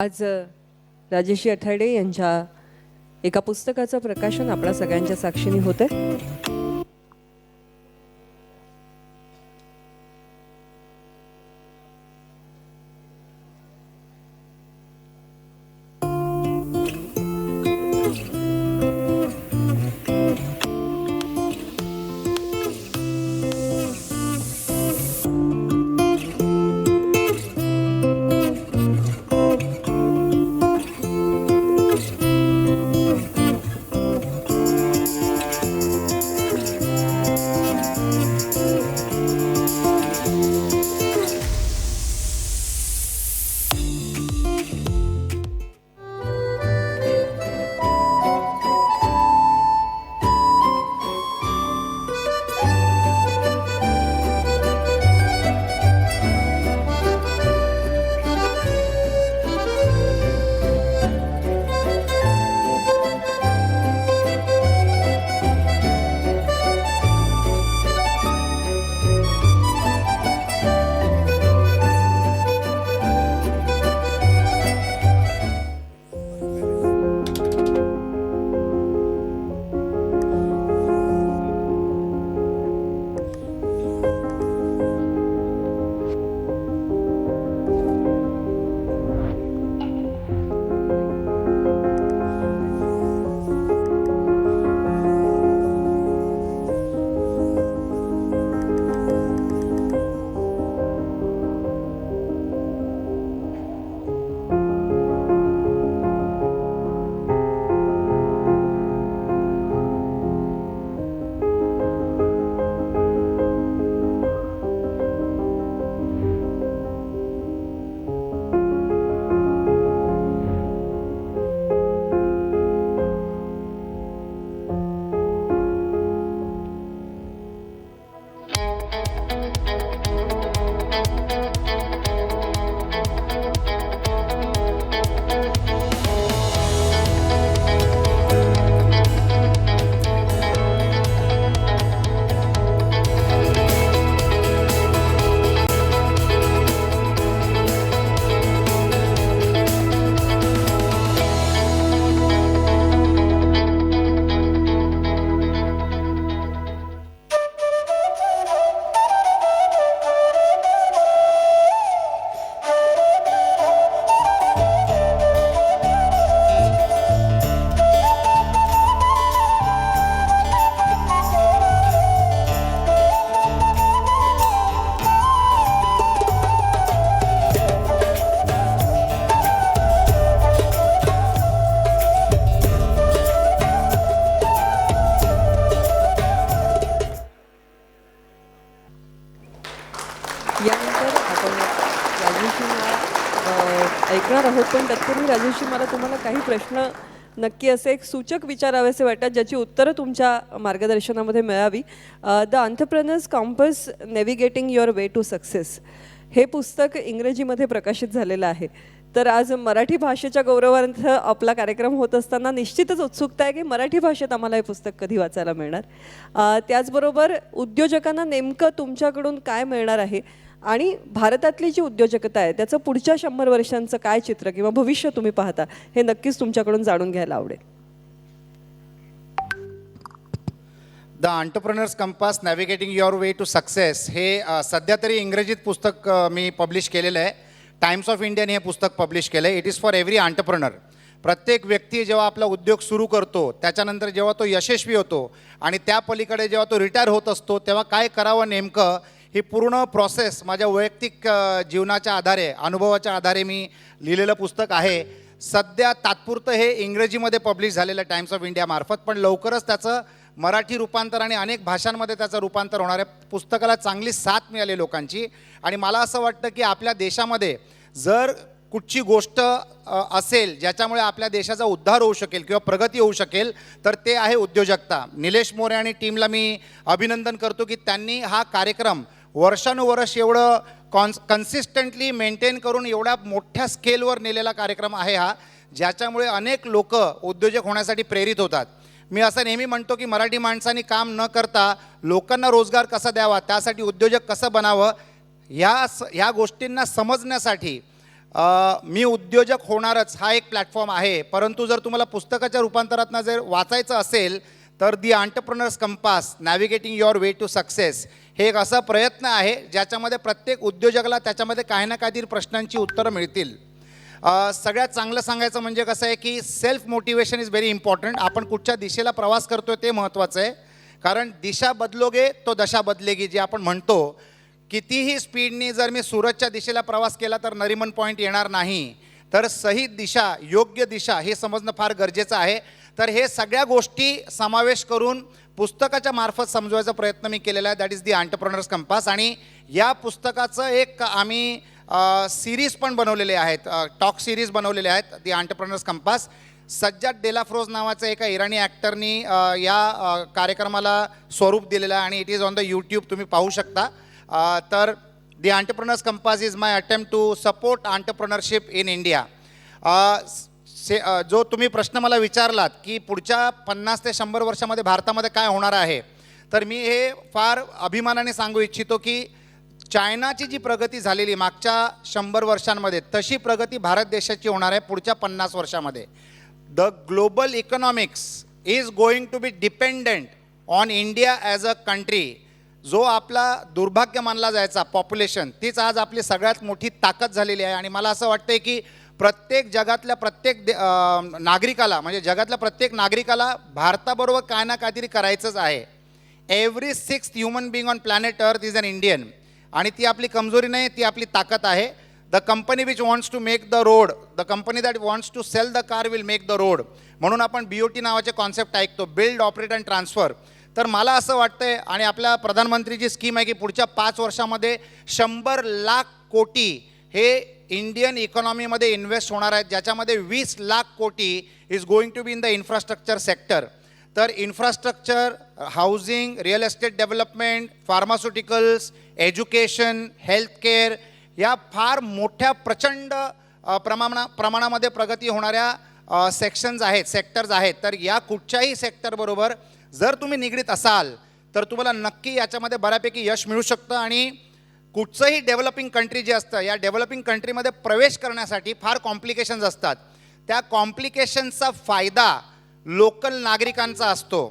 आज राजेशी अठाडे यांच्या एका पुस्तकाचं प्रकाशन आपल्या सगळ्यांच्या साक्षीने होतं ऐकणार आहोत पण तत्पूर्वी राजेशी मला तुम्हाला काही प्रश्न नक्की असे एक सूचक विचारावेसे वाटतात ज्याची उत्तरं तुमच्या मार्गदर्शनामध्ये मिळावी. The entrepreneurs compass navigating your way to success हे पुस्तक इंग्रजीमध्ये प्रकाशित झालेलं आहे. तर आज मराठी भाषेच्या गौरवार्थ आपला कार्यक्रम होत असताना निश्चितच उत्सुकता आहे की मराठी भाषेत आम्हाला हे पुस्तक कधी वाचायला मिळणार. त्याचबरोबर उद्योजकांना नेमकं तुमच्याकडून काय मिळणार आहे? आणि भारतातली जी उद्योजकता आहे त्याचं पुढच्या शंभर वर्षांचं काय चित्र किंवा भविष्य तुम्ही पाहता हे नक्कीच तुमच्याकडून जाणून घ्यायला आवडेल. The entrepreneurs compass navigating your way to success हे सध्या तरी इंग्रजीत पुस्तक मी पब्लिश केलेलं आहे. टाइम्स ऑफ इंडियाने हे पुस्तक पब्लिश केलं आहे it is for every entrepreneur प्रत्येक व्यक्ती जेव्हा आपला उद्योग सुरू करतो त्याच्यानंतर जेव्हा तो यशस्वी होतो आणि त्या पलीकडे जेव्हा तो रिटायर होत असतो तेव्हा काय करावं नेमकं ही पूर्ण प्रोसेस माझ्या वैयक्तिक जीवनाच्या आधारे अनुभवाच्या आधारे मी लिहिलेलं पुस्तक आहे. सध्या तात्पुरतं हे इंग्रजीमध्ये पब्लिश झालेलं टाईम्स टाइम्स ऑफ इंडियामार्फत पण लवकरच त्याचं मराठी रूपांतर आणि अनेक भाषांमध्ये त्याचं रूपांतर होणार आहे. पुस्तकाला चांगली साथ मिळाली लोकांची. आणि मला असं वाटतं की आपल्या देशामध्ये जर कुठची गोष्ट असेल ज्याच्यामुळे आपल्या देशाचा उद्धार होऊ शकेल किंवा प्रगती होऊ शकेल तर ते आहे उद्योजकता. निलेश मोरे आणि टीमला मी अभिनंदन करतो की त्यांनी हा कार्यक्रम वर्षानुवर्ष एवढं कॉन्स कन्सिस्टंटली मेंटेन करून एवढा मोठ्या स्केलवर नेलेला कार्यक्रम आहे हा ज्याच्यामुळे अनेक लोक उद्योजक होण्यासाठी प्रेरित होतात. मी असं नेहमी म्हणतो की मराठी माणसांनी काम न करता लोकांना रोजगार कसा द्यावा त्यासाठी उद्योजक कसं बनावं ह्या स ह्या गोष्टींना समजण्यासाठी मी उद्योजक होणारच हा एक प्लॅटफॉर्म आहे. परंतु जर तुम्हाला पुस्तकाच्या रूपांतरातनं जर वाचायचं असेल तर the entrepreneurs compass navigating your way to success हे एक असा प्रयत्न आहे ज्याच्यामध्ये प्रत्येक उद्योजकाला त्याच्यामध्ये काही ना काहीतरी प्रश्नांची उत्तरं मिळतील. सगळ्यात चांगलं सांगायचं म्हणजे कसं आहे की self motivation is very important आपण कुठच्या दिशेला प्रवास करतोय ते महत्त्वाचं आहे. कारण दिशा बदलोगे तो दशा बदलेगी जे आपण म्हणतो. कितीही स्पीडनी जर मी सुरतच्या दिशेला प्रवास केला तर नरिमन पॉईंट येणार नाही. तर सही दिशा योग्य दिशा हे समजणं फार गरजेचं आहे. तर हे सगळ्या गोष्टी समावेश करून पुस्तकाच्या मार्फत समजवायचा प्रयत्न मी केलेला आहे. That is the entrepreneurs compass आणि या पुस्तकाचं एक आम्ही सिरीज पण बनवलेले आहेत. टॉक सिरीज बनवलेले आहेत. दी आंटरप्रनर्स कंपास सज्जाद डेलाफ्रोज नावाचं एका इराणी ॲक्टरनी या कार्यक्रमाला स्वरूप दिलेलं आहे. आणि it is on the YouTube तुम्ही पाहू शकता. तर the entrepreneurs compass is my attempt to support entrepreneurship in India से जो तुम्ही प्रश्न मला विचारलात की पुढच्या पन्नास ते शंभर वर्षामध्ये भारतामध्ये काय होणार आहे तर मी हे फार अभिमानाने सांगू इच्छितो की चायनाची जी प्रगती झालेली मागच्या शंभर वर्षांमध्ये तशी प्रगती भारत देशाची होणार आहे पुढच्या पन्नास वर्षामध्ये. The global economics is going to be dependent on India as a country जो आपला दुर्भाग्य मानला जायचा पॉप्युलेशन तीच आज आपली सगळ्यात मोठी ताकद झालेली आहे. आणि मला असं वाटतं की प्रत्येक जगातल्या प्रत्येक दे नागरिकाला म्हणजे जगातल्या प्रत्येक नागरिकाला भारताबरोबर काय ना काहीतरी करायचंच आहे. Every sixth human being on planet earth is an Indian आणि ती आपली कमजोरी नाही ती आपली ताकद आहे. The company which wants to make the road the company that wants to sell the car will make the road म्हणून आपण बी ओ टी नावाचे कॉन्सेप्ट ऐकतो बिल्ड ऑपरेट अँड ट्रान्सफर तर मला असं वाटतंय आणि आपल्या प्रधानमंत्रीची स्कीम आहे की पुढच्या पाच वर्षामध्ये शंभर लाख कोटी हे इंडियन इकॉनॉमीमध्ये इन्व्हेस्ट होणार आहेत ज्याच्यामध्ये वीस लाख कोटी is going to be in the infrastructure sector तर infrastructure housing real estate development pharmaceuticals education healthcare या फार मोठ्या प्रचंड प्रमाणा प्रमाणामध्ये प्रगती होणाऱ्या सेक्शन्स आहेत सेक्टर्स आहेत. तर या कुठच्याही सेक्टरबरोबर जर तुम्ही निगडीत असाल तर तुम्हाला नक्की याच्यामध्ये बऱ्यापैकी यश मिळू शकतं आणि कुठचंही डेव्हलपिंग कंट्री जे असतं या डेव्हलपिंग कंट्रीमध्ये प्रवेश करण्यासाठी फार कॉम्प्लिकेशन्स असतात. त्या कॉम्प्लिकेशन्सचा फायदा लोकल नागरिकांचा असतो.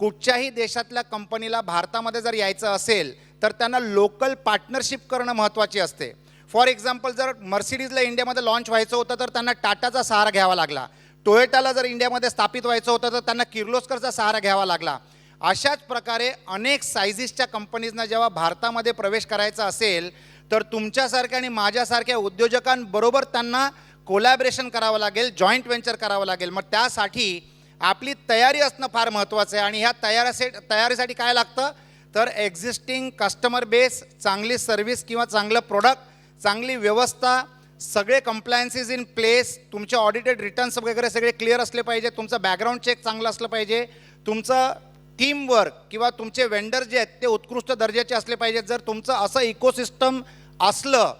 कुठच्याही देशातल्या कंपनीला भारतामध्ये जर यायचं असेल तर त्यांना लोकल पार्टनरशिप करणं महत्त्वाची असते. फॉर एक्झाम्पल जर मर्सिडीजला इंडियामध्ये लॉन्च व्हायचं होतं तर त्यांना टाटाचा सहारा घ्यावा लागला. टोयोटाला जर इंडियामध्ये स्थापित व्हायचं होतं तर त्यांना किर्लोस्करचा सहारा घ्यावा लागला. अशाच प्रकारे अनेक सायझिसच्या कंपनीजना जेव्हा भारतामध्ये प्रवेश करायचा असेल तर तुमच्यासारख्या आणि माझ्यासारख्या उद्योजकांबरोबर त्यांना कोलॅबरेशन करावं लागेल जॉईंट व्हेंचर करावं लागेल. मग त्यासाठी आपली तयारी असणं फार महत्त्वाचं आहे. आणि ह्या तयारासाठी तयारीसाठी काय लागतं? तर एक्झिस्टिंग कस्टमर बेस चांगली सर्व्हिस किंवा चांगलं प्रोडक्ट चांगली व्यवस्था सगळे कम्प्लायन्सेस इन प्लेस तुमचे ऑडिटेड रिटर्न्स वगैरे सगळे क्लिअर असले पाहिजे तुमचं बॅकग्राऊंड चेक चांगलं असलं पाहिजे तुमचं टीमवर्क किंवा तुमचे वेंडर जे आहेत ते उत्कृष्ट दर्जाचे असले पाहिजेत. जर तुमचं असं इकोसिस्टम असलं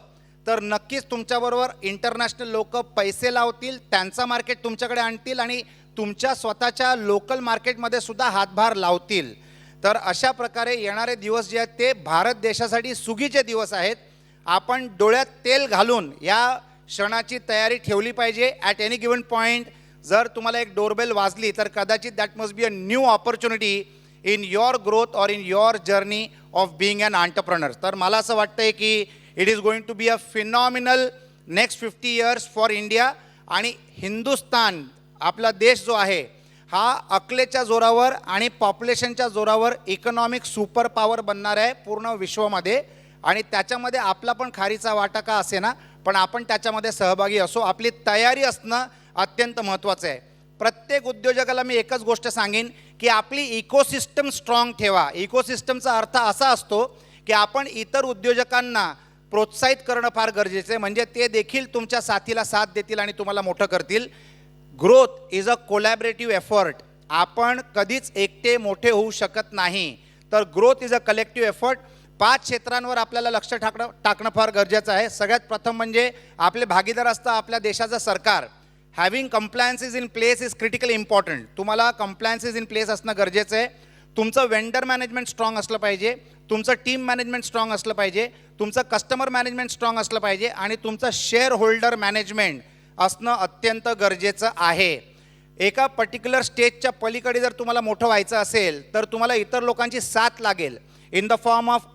तर नक्कीच तुमच्याबरोबर इंटरनॅशनल लोक पैसे लावतील त्यांचा मार्केट तुमच्याकडे आणतील आणि तुमच्या स्वतःच्या लोकल मार्केटमध्ये सुद्धा हातभार लावतील. तर अशा प्रकारे येणारे दिवस जे आहेत ते भारत देशासाठी सुगीचे दिवस आहेत. आपण डोळ्यात तेल घालून या क्षणाची तयारी ठेवली पाहिजे. ॲट एनी गिवन पॉईंट जर तुम्हाला एक डोरबेल वाजली तर कदाचित that must be a new opportunity in your growth or in your journey of being an entrepreneur तर मला असं वाटतंय की it is going to be a phenomenal next fifty years for India आणि हिंदुस्तान आपला देश जो आहे हा अकलेच्या जोरावर आणि पॉप्युलेशनच्या जोरावर इकॉनॉमिक सुपर पॉवर बनणार आहे पूर्ण विश्वामध्ये. आणि त्याच्यामध्ये आपला पण खारीचा वाटा का असे ना पण आपण त्याच्यामध्ये सहभागी असो. आपली तयारी असणं अत्यंत महत्त्वाचं आहे. प्रत्येक उद्योजकाला मी एकच गोष्ट सांगेन की आपली इकोसिस्टम स्ट्रॉंग ठेवा. इकोसिस्टमचा अर्थ असा असतो की आपण इतर उद्योजकांना प्रोत्साहित करणं फार गरजेचं आहे. म्हणजे ते देखील तुमच्या साथीला साथ देतील आणि तुम्हाला मोठं करतील. Growth is a collaborative effort आपण कधीच एकटे मोठे होऊ शकत नाही. तर growth is a collective effort पाच क्षेत्रांवर आपल्याला लक्ष टाकणं टाकणं फार गरजेचं आहे. सगळ्यात प्रथम म्हणजे आपले भागीदार असतं आपल्या देशाचं सरकार. Having compliances in place is critically important तुम्हाला कम्प्लायन्सेस इन प्लेस असणं गरजेचं आहे. तुमचं वेंडर मॅनेजमेंट स्ट्रॉंग असलं पाहिजे. तुमचं टीम मॅनेजमेंट स्ट्रॉंग असलं पाहिजे. तुमचं कस्टमर मॅनेजमेंट स्ट्रॉंग असलं पाहिजे. आणि तुमचं शेअर होल्डर मॅनेजमेंट असणं अत्यंत गरजेचं आहे. एका पर्टिक्युलर स्टेजच्या पलीकडे जर तुम्हाला मोठं व्हायचं असेल तर तुम्हाला इतर लोकांची साथ लागेल. In the form of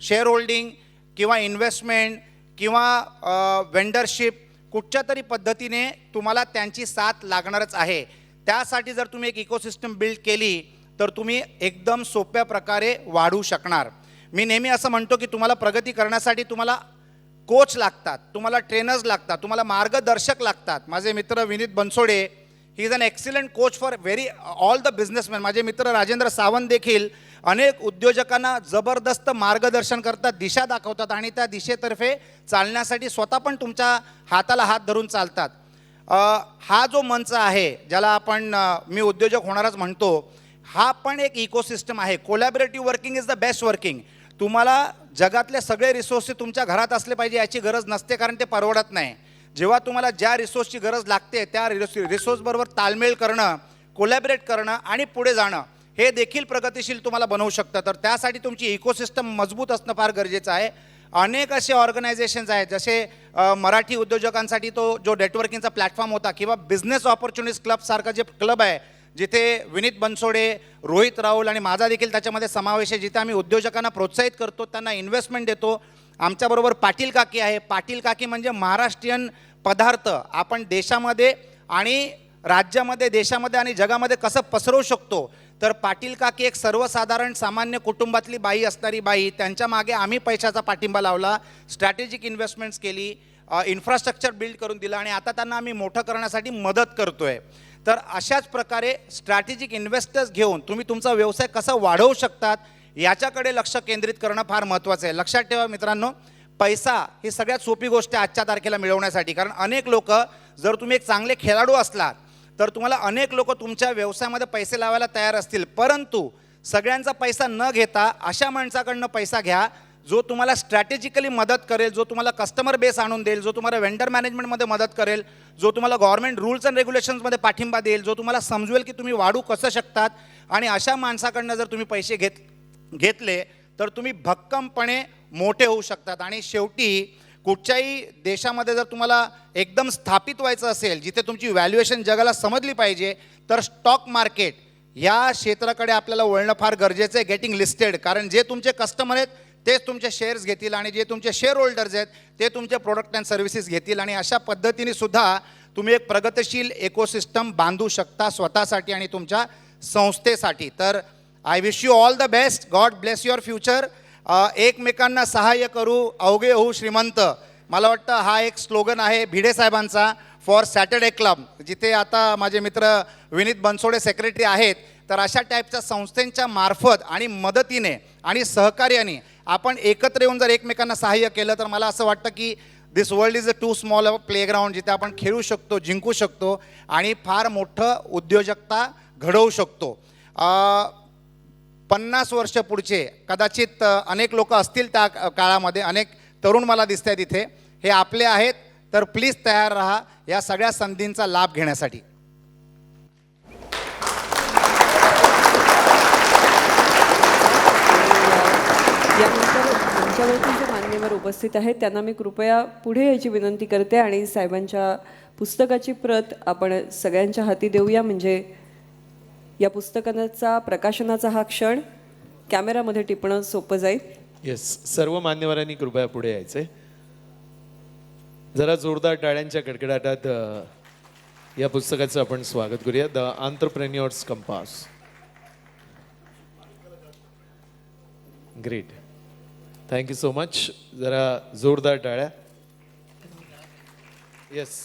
shareholding किंवा इन्व्हेस्टमेंट किंवा वेंडरशिप कुठच्या तरी पद्धतीने तुम्हाला त्यांची साथ लागणारच आहे. त्यासाठी जर तुम्ही एक इकोसिस्टम बिल्ड केली तर तुम्ही एकदम सोप्या प्रकारे वाढू शकणार. मी नेहमी असं म्हणतो की तुम्हाला प्रगती करण्यासाठी तुम्हाला कोच लागतात तुम्हाला ट्रेनर्स लागतात तुम्हाला मार्गदर्शक लागतात. माझे मित्र Vineet Bansode he is an excellent coach for very all the businessman माझे मित्र राजेंद्र सावंत देखील अनेक उद्योजकांना जबरदस्त मार्गदर्शन करतात दिशा दाखवतात आणि त्या दिशेतर्फे चालण्यासाठी स्वतः पण तुमच्या हाताला हात धरून चालतात. हा जो मंच आहे ज्याला आपण मी उद्योजक होणारच म्हणतो हा पण एक इकोसिस्टम आहे. Collaborative working is the best working तुम्हाला जगातले सगळे रिसोर्सेस तुमच्या घरात असले पाहिजे याची गरज नसते कारण ते परवडत नाही. जेव्हा तुम्हाला ज्या रिसोर्सची गरज लागते त्या रिसोर्सबरोबर ताळमेळ करणं कोलॅबरेट करणं आणि पुढे जाणं हे देखील प्रगतिशील तुम्हाला बनवू शकतं. तर त्यासाठी तुमची इकोसिस्टम मजबूत असणं फार गरजेचं आहे. अनेक असे ऑर्गनायझेशन्स आहेत जसे मराठी उद्योजकांसाठी तो जो नेटवर्किंगचा प्लॅटफॉर्म होता किंवा बिझनेस ऑपॉर्च्युनिटीज क्लबसारखा जे क्लब आहे जिथे विनीत बनसोडे रोहित राहुल आणि माझा देखील त्याच्यामध्ये समावेश आहे जिथे आम्ही उद्योजकांना प्रोत्साहित करतो त्यांना इन्व्हेस्टमेंट देतो. आमच्याबरोबर पाटील काकी आहे. पाटील काकी म्हणजे महाराष्ट्रीयन पदार्थ. आपण देशामध्ये आणि राज्यामध्ये देशामध्ये आणि जगामध्ये कसं पसरवू शकतो तर पाटील काकी एक सर्वसाधारण सामान्य कुटुंबातली बाई असणारी बाई त्यांच्या मागे आम्ही पैशाचा पाठिंबा लावला स्ट्रॅटेजिक इन्व्हेस्टमेंट्स केली इन्फ्रास्ट्रक्चर बिल्ड करून दिलं आणि आता त्यांना आम्ही मोठं करण्यासाठी मदत करतो आहे तर अशाच प्रकारे स्ट्रॅटेजिक इन्व्हेस्टर्स घेऊन तुम्ही तुमचा व्यवसाय कसा वाढवू शकतात याच्याकडे लक्ष केंद्रित करणं फार महत्त्वाचं आहे. लक्षात ठेवा मित्रांनो पैसा ही सगळ्यात सोपी गोष्ट आहे आजच्या तारखेला मिळवण्यासाठी. कारण अनेक लोक जर तुम्ही एक चांगले खेळाडू असलात तर तुम्हाला अनेक लोक तुमच्या व्यवसायामध्ये पैसे लावायला तयार असतील. परंतु सगळ्यांचा पैसा न घेता अशा माणसाकडनं पैसा घ्या जो तुम्हाला स्ट्रॅटेजिकली मदत करेल जो तुम्हाला कस्टमर बेस आणून देईल जो तुम्हाला वेंडर मॅनेजमेंटमध्ये मदत करेल जो तुम्हाला गव्हर्नमेंट रूल्स अँड रेग्युलेशन्समध्ये पाठिंबा देईल जो तुम्हाला समजवेल की तुम्ही वाढू कसं शकतात. आणि अशा माणसाकडनं जर तुम्ही पैसे घेत घेतले तर तुम्ही भक्कमपणे मोठे होऊ शकतात. आणि शेवटी कुठच्याही देशामध्ये जर तुम्हाला एकदम स्थापित व्हायचं असेल जिथे तुमची व्हॅल्युएशन जगाला समजली पाहिजे तर स्टॉक मार्केट या क्षेत्राकडे आपल्याला वळणं फार गरजेचं आहे गेटिंग लिस्टेड कारण जे तुमचे कस्टमर आहेत तेच तुमचे शेअर्स घेतील आणि जे तुमचे शेअर होल्डर्स आहेत ते तुमचे प्रोडक्ट अँड सर्व्हिसेस घेतील. आणि अशा पद्धतीने सुद्धा तुम्ही एक प्रगतशील इकोसिस्टम बांधू शकता स्वतःसाठी आणि तुमच्या संस्थेसाठी. तर I wish you all the best God bless your future एकमेकांना सहाय्य करू अवघे होऊ श्रीमंत. मला वाटतं हा एक स्लोगन आहे भिडे साहेबांचा फॉर सॅटर्डे क्लब जिथे आता माझे मित्र विनीत बनसोडे सेक्रेटरी आहेत. तर अशा टाईपच्या संस्थांच्या मार्फत आणि मदतीने आणि सहकार्याने आपण एकत्र येऊन जर एकमेकांना सहाय्य केलं तर मला असं वाटतं की this world is a too small playground जिथे आपण खेळू शकतो जिंकू शकतो आणि फार मोठं उद्योजकता घडवू शकतो. पन्नास वर्ष पुढचे कदाचित अनेक लोक असतील त्या काळामध्ये अनेक तरुण मला दिसत आहेत इथे. हे आपले आहेत तर प्लीज तयार राहा या सगळ्या संधींचा लाभ घेण्यासाठी. जे मान्यवर उपस्थित आहेत. त्यांना मी कृपया पुढे यायची विनंती करते आणि साहेबांच्या पुस्तकाची प्रत आपण सगळ्यांच्या हाती देऊया. म्हणजे या पुस्तकाचा प्रकाशनाचा हा क्षण कॅमेरामध्ये टिपणं सोपं जाईल. येस सर्व मान्यवरांनी कृपया पुढे यायचे. जरा जोरदार टाळ्यांच्या कडकडाटात या पुस्तकाचं आपण स्वागत करूया. The entrepreneurs compass great thank you so much जरा जोरदार टाळ्या. येस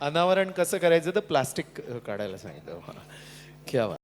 अनावरण कसं करायचं? तर प्लास्टिक काढायला सांगितलं. क्या वा